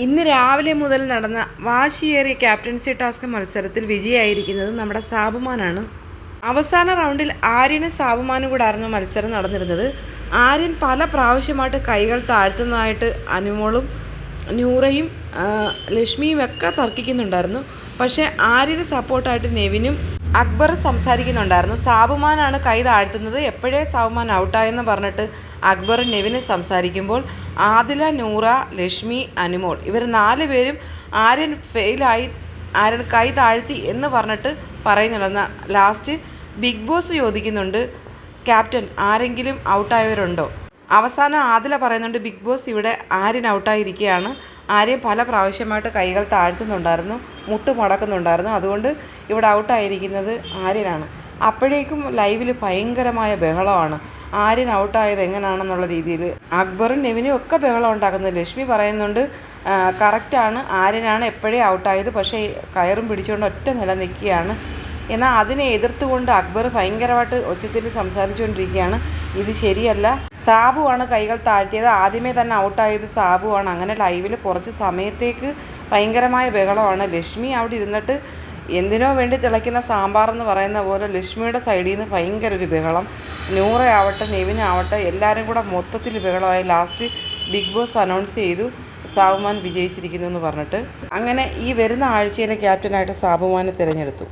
ഇന്ന് രാവിലെ മുതൽ നടന്ന വാശിയേറിയ ക്യാപ്റ്റൻസി ടാസ്ക് മത്സരത്തിൽ വിജയായിരിക്കുന്നത് നമ്മുടെ സാബുമാനാണ്. അവസാന റൗണ്ടിൽ ആര്യനും സാബുമാനും കൂടെ ആയിരുന്നു മത്സരം നടന്നിരുന്നത്. ആര്യൻ പല പ്രാവശ്യമായിട്ട് കൈകൾ താഴ്ത്തുന്നതായിട്ട് അനുമോളും നൂറയും ലക്ഷ്മിയും ഒക്കെ തർക്കിക്കുന്നുണ്ടായിരുന്നു. പക്ഷേ ആര്യന് സപ്പോർട്ടായിട്ട് നെവിനും അക്ബർ സംസാരിക്കുന്നുണ്ടായിരുന്നു. സാബുമാനാണ് കൈ താഴ്ത്തുന്നത്. എപ്പോഴേ സാബുമാൻ ഔട്ടായെന്ന് പറഞ്ഞിട്ട് അക്ബർ നെവിന് സംസാരിക്കുമ്പോൾ ആദില നൂറ ലക്ഷ്മി അനുമോൾ ഇവർ നാല് പേരും ആര്യൻ ഫെയിലായി ആര്യൻ കൈ താഴ്ത്തി എന്ന് പറഞ്ഞിട്ട് പറയുന്നുണ്ടെന്ന് ലാസ്റ്റ് ബിഗ് ബോസ് ചോദിക്കുന്നുണ്ട് ക്യാപ്റ്റൻ ആരെങ്കിലും ഔട്ടായവരുണ്ടോ? അവസാനം ആദില പറയുന്നുണ്ട് ബിഗ് ബോസ് ഇവിടെ ആര്യൻ ഔട്ടായിരിക്കുകയാണ് ആര്യൻ പല പ്രാവശ്യമായിട്ട് കൈകൾ താഴ്ത്തുന്നുണ്ടായിരുന്നു മുട്ട് മുടക്കുന്നുണ്ടായിരുന്നു അതുകൊണ്ട് ഇവിടെ ഔട്ടായിരിക്കുന്നത് ആര്യനാണ്. അപ്പോഴേക്കും ലൈവിൽ ഭയങ്കരമായ ബഹളമാണ്. ആര്യൻ ഔട്ടായത് എങ്ങനെയാണെന്നുള്ള രീതിയിൽ അക്ബറും നെവിനും ഒക്കെ ബഹളം ഉണ്ടാക്കുന്നത് ലക്ഷ്മി പറയുന്നുണ്ട് കറക്റ്റാണ് ആര്യനാണ് എപ്പോഴേ ഔട്ടായത് പക്ഷേ കയറും പിടിച്ചുകൊണ്ട് ഒറ്റ നില നിൽക്കുകയാണ്. എന്നാൽ അതിനെ എതിർത്തുകൊണ്ട് അക്ബർ ഭയങ്കരമായിട്ട് ഒച്ചത്തിൽ സംസാരിച്ചുകൊണ്ടിരിക്കുകയാണ്. ഇത് ശരിയല്ല. സാബുവാണ് കൈകൾ താഴ്ത്തിയത്. ആദ്യമേ തന്നെ ഔട്ടായത് സാബുവാണ് അങ്ങനെ ലൈവിൽ കുറച്ച് സമയത്തേക്ക് ഭയങ്കരമായ ബഹളമാണ്. ലക്ഷ്മി അവിടെ ഇരുന്നിട്ട് എന്തിനോ വേണ്ടി തിളയ്ക്കുന്ന സാമ്പാർ എന്ന് പറയുന്ന പോലെ ലക്ഷ്മിയുടെ സൈഡിൽ നിന്ന് ഭയങ്കര ഒരു ബഹളം. നൂറയാവട്ടെ നെവിനാവട്ടെ എല്ലാവരും കൂടെ മൊത്തത്തിൽ ബഹളമായി. ലാസ്റ്റ് ബിഗ് ബോസ് അനൗൺസ് ചെയ്തു. സാബുമാൻ വിജയിച്ചിരിക്കുന്നു എന്ന് പറഞ്ഞിട്ട്. അങ്ങനെ ഈ വരുന്ന ആഴ്ചയിലെ ക്യാപ്റ്റനായിട്ട് സാബുമാനെ തിരഞ്ഞെടുത്തു.